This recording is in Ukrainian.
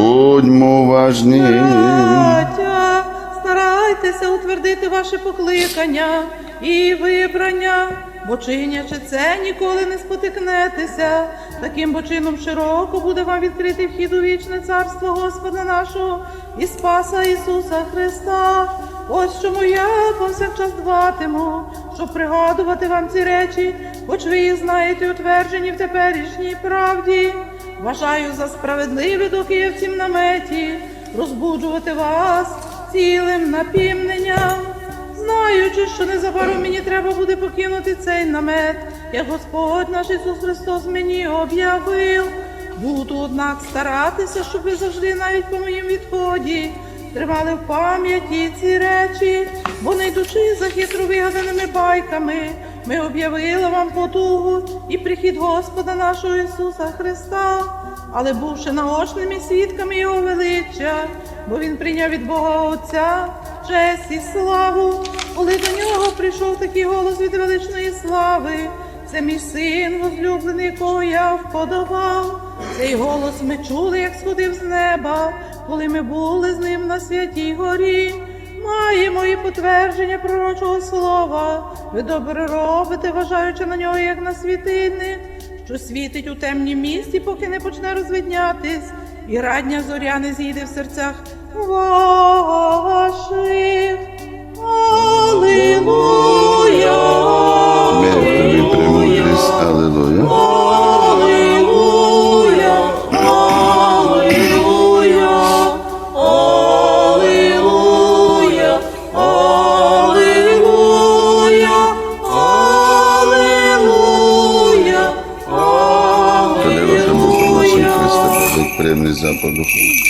Будьмо уважні. Браття, старайтеся утвердити ваше покликання і вибрання, бо чинячи це, ніколи не спотикнетеся. Таким бо чином широко буде вам відкритий вхід у вічне царство Господа нашого і Спаса Ісуса Христа. Ось чому я повсякчас дбатиму, щоб пригадувати вам ці речі, хоч ви їх знаєте, утверджені в теперішній правді. Вважаю за справедливе, доки я в цім наметі, розбуджувати вас цілим напівненням, знаючи, що незабаром мені треба буде покинути цей намет, як Господь наш Ісус Христос мені об'явив. Буду, однак, старатися, щоб ви завжди, навіть по моїм відході, тримали в пам'яті ці речі, бо не йдучи за хитро вигаданими байками, ми об'явили вам потугу і прихід Господа нашого Ісуса Христа, але бувши наочними свідками Його величчя, бо Він прийняв від Бога Отця честь і славу, коли до нього прийшов такий голос від величної слави. Це мій син возлюблений, якого я вподобав. Цей голос ми чули, як сходив з неба, коли ми були з ним на святій горі. Маємо і потвердження пророчого слова. Ви добре робите, вважаючи на нього, як на світильник, що світить у темнім місті, поки не почне розвиднятись, і радня зоря не зійде в серцях ваших. Приємний запах духу.